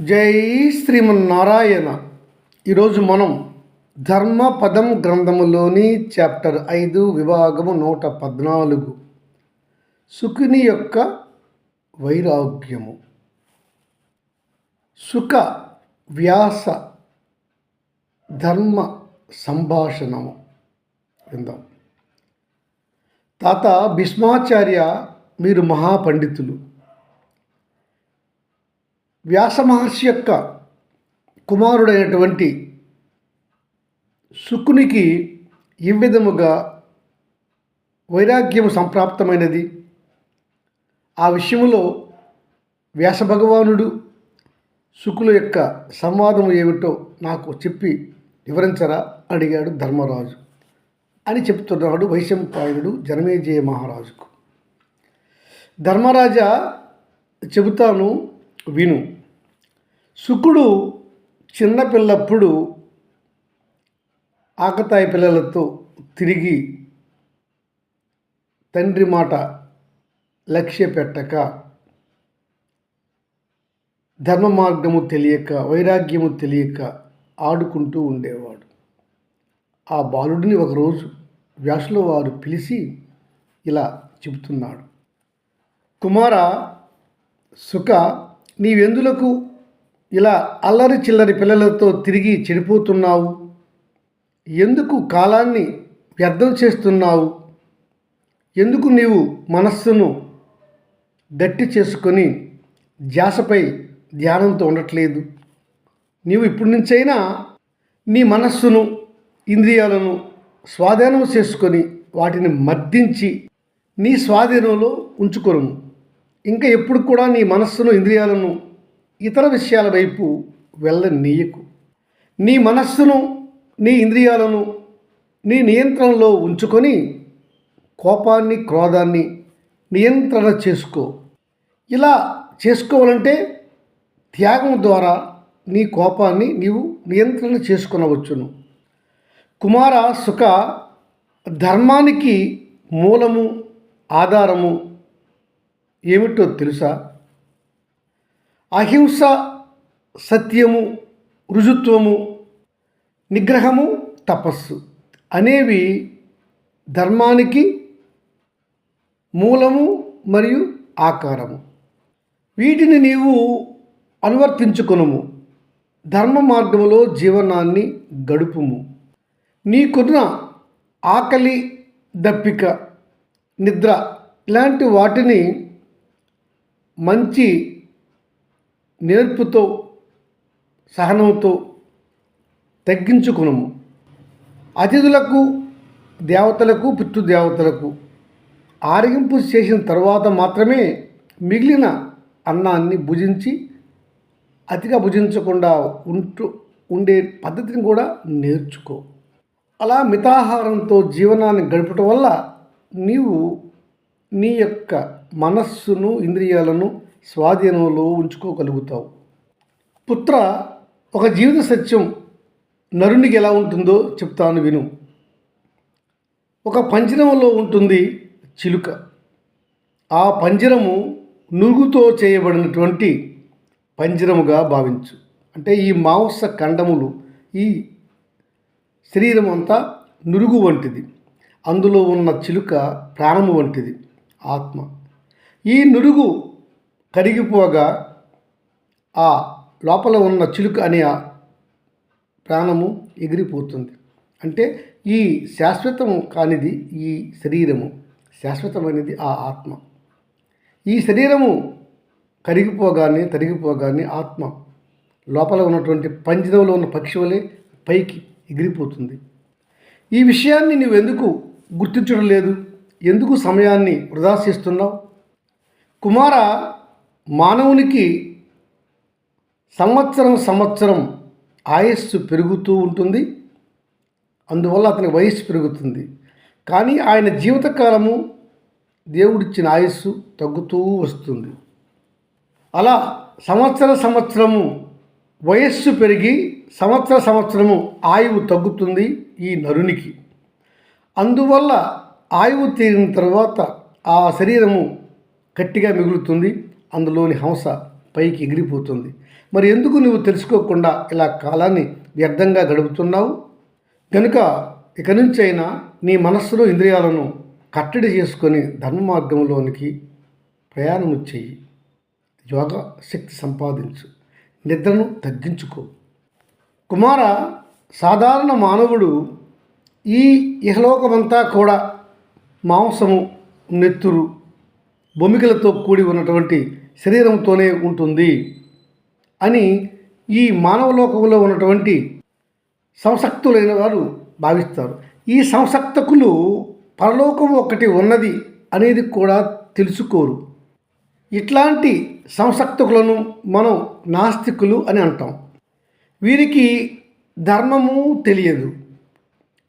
జై శ్రీమన్నారాయణ. ఈరోజు మనం ధర్మపదం గ్రంథములోని చాప్టర్ ఐదు విభాగము నూట పద్నాలుగు. సుఖిని యొక్క వైరాగ్యము. సుఖ వ్యాస ధర్మ సంభాషణము. విందాం. తాత భీష్మాచార్య మీరు మహాపండితులు. వ్యాసమహర్షి యొక్క కుమారుడైనటువంటి శుకునికి ఈ విధముగా వైరాగ్యం సంప్రాప్తమైనది. ఆ విషయంలో వ్యాస భగవానుడు శుకుల యొక్క సంవాదం ఏమిటో నాకు చెప్పి వివరించరా? అడిగాడు ధర్మరాజు. అని చెప్తున్నాడు వైశంపాయుడు జనమేజయ మహారాజుకు. ధర్మరాజా చెబుతాను విను. శుకుడు చిన్నపిల్లప్పుడు ఆకతాయి పిల్లలతో తిరిగి తండ్రి మాట లక్ష్య పెట్టక ధర్మ మార్గము తెలియక వైరాగ్యము తెలియక ఆడుకుంటూ ఉండేవాడు. ఆ బాలుడిని ఒకరోజు వ్యాసుల వారు పిలిచి ఇలా చెబుతున్నాడు. కుమార సుఖ నీవెందులకు ఇలా అల్లరి చిల్లరి పిల్లలతో తిరిగి చెడిపోతున్నావు? ఎందుకు కాలాన్ని వ్యర్థం చేస్తున్నావు? ఎందుకు నీవు మనస్సును గట్టి చేసుకొని ధ్యాసపై ధ్యానంతో ఉండట్లేదు? నీవు ఇప్పటి నుంచైనా నీ మనస్సును ఇంద్రియాలను స్వాధీనం చేసుకొని వాటిని మర్దించి నీ స్వాధీనంలో ఉంచుకొను ఇంకా ఎప్పుడు కూడా నీ మనస్సును ఇంద్రియాలను ఇతర విషయాల వైపు వెళ్ళనీయకు. నీ మనస్సును నీ ఇంద్రియాలను నీ నియంత్రణలో ఉంచుకొని కోపాన్ని క్రోధాన్ని నియంత్రణ చేసుకో. ఇలా చేసుకోవాలంటే త్యాగం ద్వారా నీ కోపాన్ని నీవు నియంత్రణ చేసుకునవచ్చును. కుమార సుఖ ధర్మానికి మూలము ఆధారము ఏమిటో తెలుసా? అహింస సత్యము రుజుత్వము నిగ్రహము తపస్సు అనేవి ధర్మానికి మూలము మరియు ఆకారము. వీటిని నీవు అనువర్తించుకునుము. ధర్మ మార్గములో జీవనాన్ని గడుపుము. నీకున్న ఆకలి దప్పిక నిద్ర ఇలాంటి వాటిని మంచి నేర్పుతో సహనంతో తగ్గించుకునము. అతిథులకు దేవతలకు పితృదేవతలకు ఆరగింపు చేసిన తర్వాత మాత్రమే మిగిలిన అన్నాన్ని భుజించి అతిగా భుజించకుండా ఉంటూ ఉండే పద్ధతిని కూడా నేర్చుకో. అలా మితాహారంతో జీవనాన్ని గడపటం వల్ల నీవు నీ యొక్క మనస్సును ఇంద్రియాలను స్వాధీనంలో ఉంచుకోగలుగుతావు. పుత్ర ఒక జీవిత సత్యం నరునికి ఎలా ఉంటుందో చెప్తాను విను. ఒక పంజరంలో ఉంటుంది చిలుక. ఆ పంజరము నురుగుతో చేయబడినటువంటి పంజరముగా భావించు. అంటే ఈ మాంస ఖండములు ఈ శరీరం అంతా నురుగు వంటిది. అందులో ఉన్న చిలుక ప్రాణము వంటిది ఆత్మ. ఈ నురుగు కరిగిపోగా ఆ లోపల ఉన్న చిలుక అనే ప్రాణము ఎగిరిపోతుంది. అంటే ఈ శాశ్వతము కానిది ఈ శరీరము. శాశ్వతమైనది ఆ ఆత్మ. ఈ శరీరము కరిగిపోగానే తరిగిపోగానే ఆత్మ లోపల ఉన్నటువంటి పంజరంలో ఉన్న పక్షులే పైకి ఎగిరిపోతుంది. ఈ విషయాన్ని నువ్వెందుకు గుర్తించడం లేదు? ఎందుకు సమయాన్ని వృధా చేస్తున్నావు? కుమార మానవునికి సంవత్సరం సంవత్సరం ఆయస్సు పెరుగుతూ ఉంటుంది. అందువల్ల అతని వయస్సు పెరుగుతుంది. కానీ ఆయన జీవితకాలము దేవుడిచ్చిన ఆయుస్సు తగ్గుతూ వస్తుంది. అలా సంవత్సర సంవత్సరము వయస్సు పెరిగి సంవత్సర సంవత్సరము ఆయువు తగ్గుతుంది ఈ నరునికి. అందువల్ల ఆయువు తీరిన తర్వాత ఆ శరీరము గట్టిగా మిగులుతుంది అందులోని హంస పైకి ఎగిరిపోతుంది. మరి ఎందుకు నువ్వు తెలుసుకోకుండా ఇలా కాలాన్ని వ్యర్థంగా గడుపుతున్నావు? కనుక ఇక నుంచైనా నీ మనస్సులో ఇంద్రియాలను కట్టడి చేసుకొని ధర్మ మార్గంలోనికి ప్రయాణము చెయ్యి. యోగ శక్తి సంపాదించు. నిద్రను తగ్గించుకో. కుమార సాధారణ మానవుడు ఈ ఇహలోకమంతా కూడా మాంసము నెత్తురు బొమ్మికలతో కూడి ఉన్నటువంటి శరీరంతోనే ఉంటుంది అని ఈ మానవ లోకంలో ఉన్నటువంటి సంసక్తులైన వారు భావిస్తారు. ఈ సంసక్తకులు పరలోకం ఒకటి ఉన్నది అనేది కూడా తెలుసుకోరు. ఇట్లాంటి సంసక్తకులను మనం నాస్తికులు అని అంటాం. వీరికి ధర్మము తెలియదు.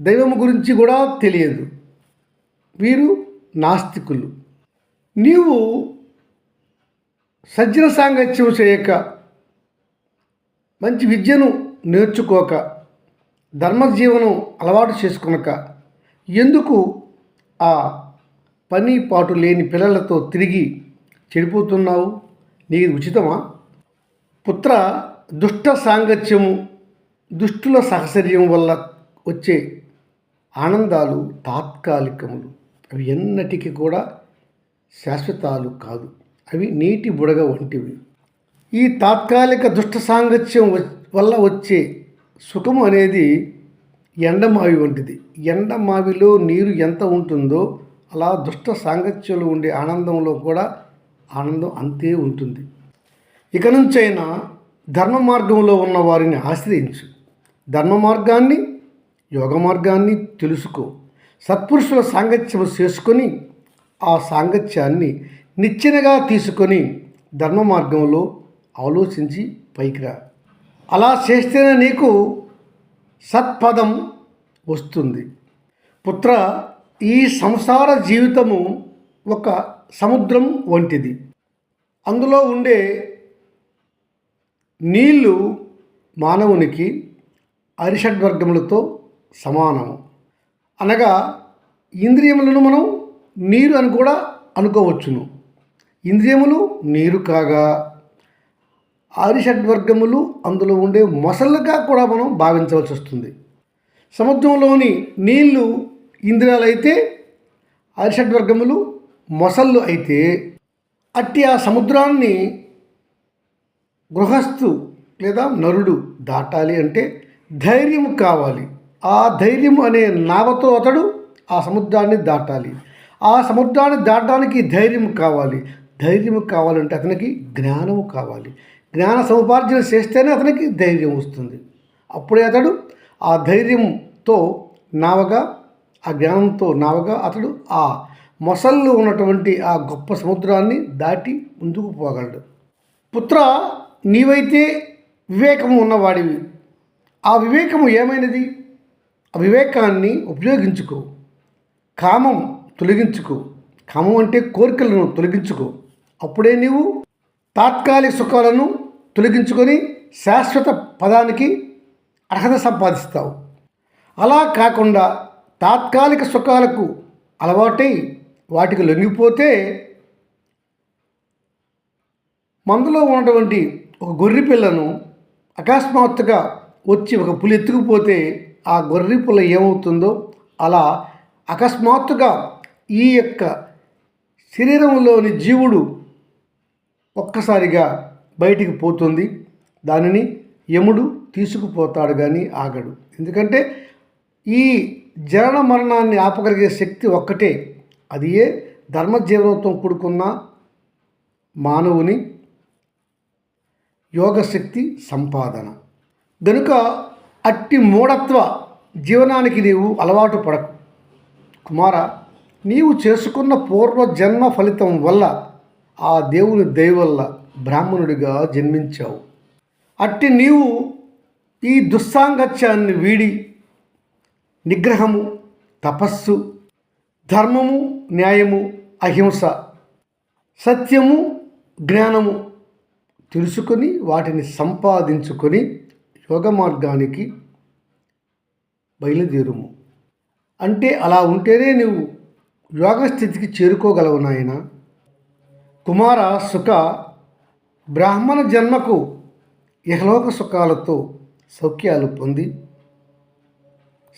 దైవము గురించి కూడా తెలియదు. వీరు నాస్తికులు. నీవు సజ్జన సాంగత్యం చేయక మంచి విద్యను నేర్చుకోక ధర్మజీవనం అలవాటు చేసుకొనక ఎందుకు ఆ పని పాటు లేని పిల్లలతో తిరిగి చెడిపోతున్నావు? నీకు ఉచితమా? పుత్ర దుష్ట సాంగత్యము దుష్టుల సహచర్యం వల్ల వచ్చే ఆనందాలు తాత్కాలికములు అవి ఎన్నటికీ కూడా శాశ్వతాలు కాదు. అవి నీటి బుడగ వంటివి. ఈ తాత్కాలిక దుష్ట సాంగత్యం వ- వల్ల వచ్చే సుఖము అనేది ఎండమావి వంటిది. ఎండమావిలో నీరు ఎంత ఉంటుందో అలా దుష్ట సాంగత్యంలో ఉండే ఆనందంలో కూడా ఆనందం అంతే ఉంటుంది. ఇక నుంచైనా ధర్మ మార్గంలో ఉన్న వారిని ఆశ్రయించు. ధర్మ మార్గాన్ని యోగ మార్గాన్ని తెలుసుకో. సత్పురుషుల సాంగత్యం చేసుకొని ఆ సాంగత్యాన్ని నిచ్చెనగా తీసుకొని ధర్మ మార్గంలో ఆలోచించి పైకిరా అలా చేస్తేనే నీకు సత్పదం వస్తుంది. పుత్ర ఈ సంసార జీవితము ఒక సముద్రం వంటిది. అందులో ఉండే నీళ్ళు మానవునికి అరిషడ్వర్గములతో సమానము. అనగా ఇంద్రియములను మనం నీరు అని కూడా అనుకోవచ్చును. ఇంద్రియములు నీరు కాగా ఆరిషడ్వర్గములు అందులో ఉండే మొసళ్ళగా కూడా మనం భావించవలసి వస్తుంది. సముద్రంలోని నీళ్ళు ఇంద్రియాలైతే అరిషడ్వర్గములు మొసళ్ళు అయితే అట్టి ఆ సముద్రాన్ని గృహస్థు లేదా నరుడు దాటాలి అంటే ధైర్యం కావాలి. ఆ ధైర్యం అనే నావతో అతడు ఆ సముద్రాన్ని దాటాలి. ఆ సముద్రాన్ని దాటడానికి ధైర్యం కావాలి. ధైర్యం కావాలంటే అతనికి జ్ఞానము కావాలి. జ్ఞాన సముపార్జన చేస్తేనే అతనికి ధైర్యం వస్తుంది. అప్పుడే అతడు ఆ ధైర్యంతో నావగా ఆ జ్ఞానంతో నావగా అతడు ఆ మొసళ్ళు ఉన్నటువంటి ఆ గొప్ప సముద్రాన్ని దాటి ముందుకు పోగలడు. పుత్ర నీవైతే వివేకము ఉన్నవాడివి. ఆ వివేకము ఏమైనది? ఆ వివేకాన్ని ఉపయోగించుకో. కామం తొలగించుకో. కామం అంటే కోరికలను తొలగించుకో. అప్పుడే నీవు తాత్కాలిక సుఖాలను తొలగించుకొని శాశ్వత పదానికి అర్హత సంపాదిస్తావు. అలా కాకుండా తాత్కాలిక సుఖాలకు అలవాటై వాటికి లొంగిపోతే మందులో ఉన్నటువంటి ఒక గొర్రె పిల్లను అకస్మాత్తుగా వచ్చి ఒక పులి ఎత్తుకుపోతే ఆ గొర్రె పిల్ల ఏమవుతుందో అలా అకస్మాత్తుగా ఈ యొక్క శరీరంలోని జీవుడు ఒక్కసారిగా బయటికి పోతుంది. దానిని యముడు తీసుకుపోతాడు కానీ ఆగడు. ఎందుకంటే ఈ జనన మరణాన్ని ఆపగలిగే శక్తి ఒక్కటే. అది ఏ ధర్మజీవనంతో కూడుకున్న మానవుని యోగశక్తి సంపాదన. గనుక అట్టి మూఢత్వ జీవనానికి నీవు అలవాటు పడకు. కుమార నీవు చేసుకున్న పూర్వ జన్మ ఫలితం వల్ల ఆ దేవుని దయవల్ల బ్రాహ్మణుడిగా జన్మించావు. అట్టి నీవు ఈ దుస్సాంగత్యాన్ని వీడి నిగ్రహము తపస్సు ధర్మము న్యాయము అహింస సత్యము జ్ఞానము తెలుసుకొని వాటిని సంపాదించుకొని యోగ మార్గానికి బయలుదేరుము. అంటే అలా ఉంటేనే నువ్వు యోగస్థితికి చేరుకోగలవు నాయన. కుమార సుఖ బ్రాహ్మణ జన్మకు ఇహలోక సుఖాలతో సౌఖ్యాలు పొంది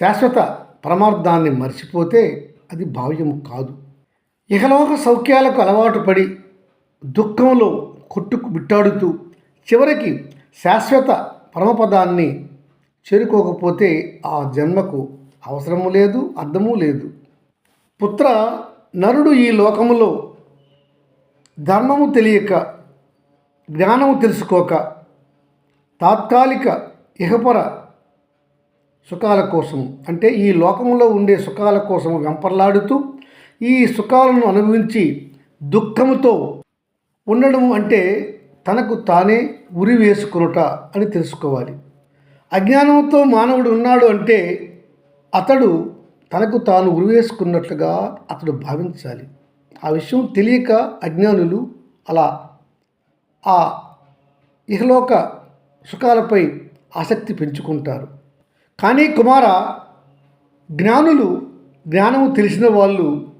శాశ్వత పరమార్థాన్ని మర్చిపోతే అది భావ్యము కాదు. ఇహలోక సౌఖ్యాలకు అలవాటు పడి దుఃఖంలో కొట్టుకు బిట్టాడుతూ చివరికి శాశ్వత పరమపదాన్ని చేరుకోకపోతే ఆ జన్మకు అవసరము లేదు అర్థము లేదు. పుత్ర నరుడు ఈ లోకములో ధర్మము తెలియక జ్ఞానము తెలుసుకోక తాత్కాలిక ఇహపర సుఖాల కోసం అంటే ఈ లోకంలో ఉండే సుఖాల కోసం వెంపర్లాడుతూ ఈ సుఖాలను అనుభవించి దుఃఖముతో ఉండడం అంటే తనకు తానే ఉరి వేసుకునుట అని తెలుసుకోవాలి. అజ్ఞానంతో మానవుడు ఉన్నాడు అంటే అతడు తనకు తాను ఉరివేసుకున్నట్లుగా అతడు భావించాలి. ఆ విషయం తెలియక అజ్ఞానులు అలా ఆ ఇహలోక సుఖాలపై ఆసక్తి పెంచుకుంటారు. కానీ కుమార జ్ఞానులు జ్ఞానము తెలిసిన వాళ్ళు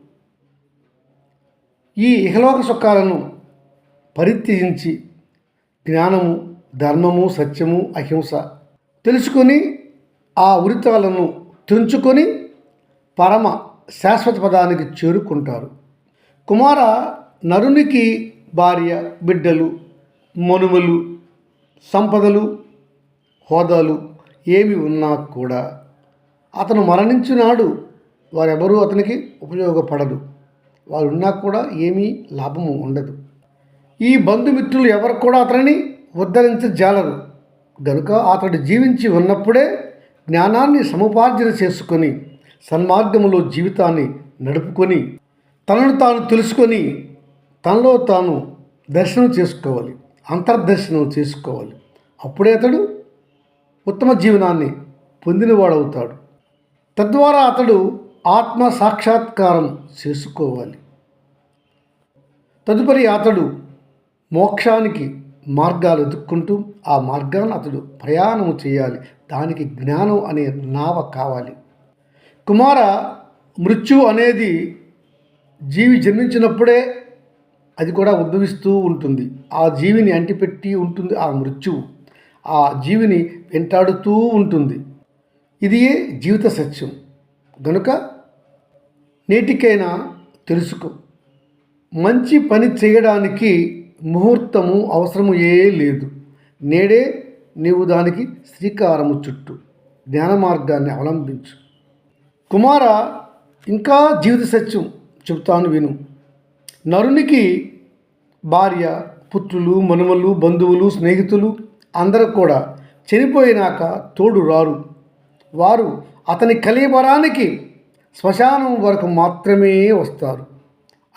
ఈ ఇహలోక సుఖాలను పరిత్యజించి జ్ఞానము ధర్మము సత్యము అహింస తెలుసుకొని ఆ ఉరితాలను తెంచుకొని పరమ శాశ్వత పదానికి చేరుకుంటారు. కుమార నరునికి భార్య బిడ్డలు మనుమలు సంపదలు హోదాలు ఏమి ఉన్నా కూడా అతను మరణించినాడు. వారెవరూ అతనికి ఉపయోగపడదు. వారు ఉన్నా కూడా ఏమీ లాభము ఉండదు. ఈ బంధుమిత్రులు ఎవరు కూడా అతనిని ఉద్ధరించజాలరు. గనుక అతడు జీవించి ఉన్నప్పుడే జ్ఞానాన్ని సముపార్జన చేసుకొని సన్మార్గంలో జీవితాన్ని నడుపుకొని తనను తాను తెలుసుకొని తనలో తాను దర్శనం చేసుకోవాలి అంతర్దర్శనం చేసుకోవాలి. అప్పుడే అతడు ఉత్తమ జీవనాన్ని పొందినవాడవుతాడు. తద్వారా అతడు ఆత్మ సాక్షాత్కారం చేసుకోవాలి. తదుపరి అతడు మోక్షానికి మార్గాలు ఎదుక్కుంటూ ఆ మార్గాన్ని అతడు ప్రయాణం చేయాలి. దానికి జ్ఞానం అనే నావ కావాలి. కుమార మృత్యు అనేది జీవి జన్మించినప్పుడే అది కూడా ఉద్భవిస్తూ ఉంటుంది. ఆ జీవిని అంటిపెట్టి ఉంటుంది ఆ మృత్యువు ఆ జీవిని వెంటాడుతూ ఉంటుంది. ఇదియే జీవిత సత్యం? గనుక నేటికైనా తెలుసుకో. మంచి పని చేయడానికి ముహూర్తము అవసరము ఏ లేదు. నేడే నీవు దానికి శ్రీకారము చుట్టు. జ్ఞాన మార్గాన్ని అవలంబించు. కుమార ఇంకా జీవిత సత్యం చెబుతాను విను. నరునికి భార్య పుత్రులు మనుమలు బంధువులు స్నేహితులు అందరూ కూడా చనిపోయినాక తోడు రారు. వారు అతని కలియబరానికి శ్మశానం వరకు మాత్రమే వస్తారు.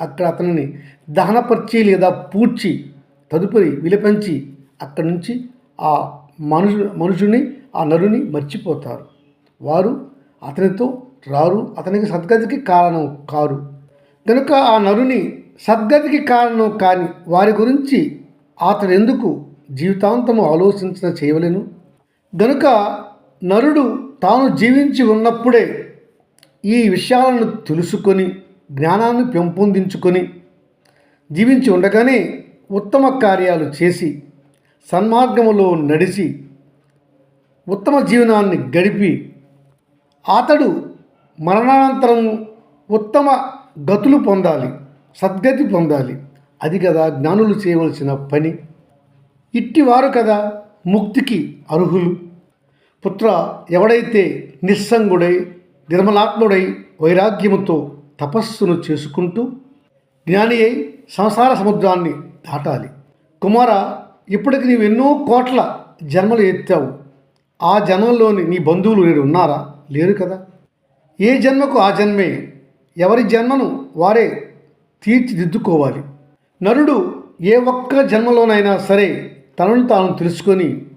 అక్కడ అతనిని దహనపరిచి లేదా పూడ్చి తదుపరి విలపించి అక్కడి నుంచి ఆ మనుషు మనుషుని ఆ నరుని మర్చిపోతారు. వారు అతనితో రారు. అతనికి సద్గతికి కారణం కారు. కనుక ఆ నరుని సద్గతికి కారణం కాని వారి గురించి అతడు ఎందుకు జీవితాంతము ఆలోచించిన చేయవలేను? గనుక నరుడు తాను జీవించి ఉన్నప్పుడే ఈ విషయాలను తెలుసుకొని జ్ఞానాన్ని పెంపొందించుకొని జీవించి ఉండగానే ఉత్తమ కార్యాలు చేసి సన్మార్గములో నడిచి ఉత్తమ జీవనాన్ని గడిపి అతడు మరణానంతరం ఉత్తమ గతులు పొందాలి సద్గతి పొందాలి. అది కదా జ్ఞానులు చేయవలసిన పని. ఇట్టివారు కదా ముక్తికి అర్హులు. పుత్ర ఎవడైతే నిస్సంగుడై నిర్మలాత్ముడై వైరాగ్యముతో తపస్సును చేసుకుంటూ జ్ఞాని అయి సంసార సముద్రాన్ని దాటాలి. కుమార ఇప్పటికి నీవు ఎన్నో కోట్ల జన్మలు ఎత్తావు. ఆ జన్మలోని నీ బంధువులు నేడు ఉన్నారా లేరు కదా. ఏ జన్మకు ఆ జన్మే ఎవరి జన్మను వారే తీర్చిదిద్దుకోవాలి. నరుడు ఏ ఒక్క జన్మలోనైనా సరే తనను తాను తెలుసుకొని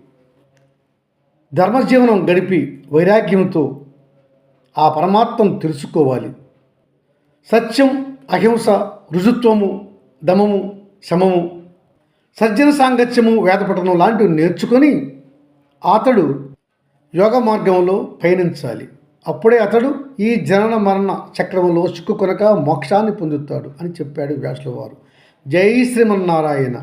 ధర్మజీవనం గడిపి వైరాగ్యంతో ఆ పరమాత్మను తెలుసుకోవాలి. సత్యం అహింస రుజుత్వము దమము శమము సజ్జన సాంగత్యము వేదపఠనం లాంటివి నేర్చుకొని అతడు యోగ మార్గంలో పయనించాలి. అప్పుడే అతడు ఈ జనన మరణ చక్రంలో చిక్కుకొనక మోక్షాన్ని పొందుతాడు అని చెప్పాడు వ్యాసుల వారు. జై శ్రీమన్నారాయణ.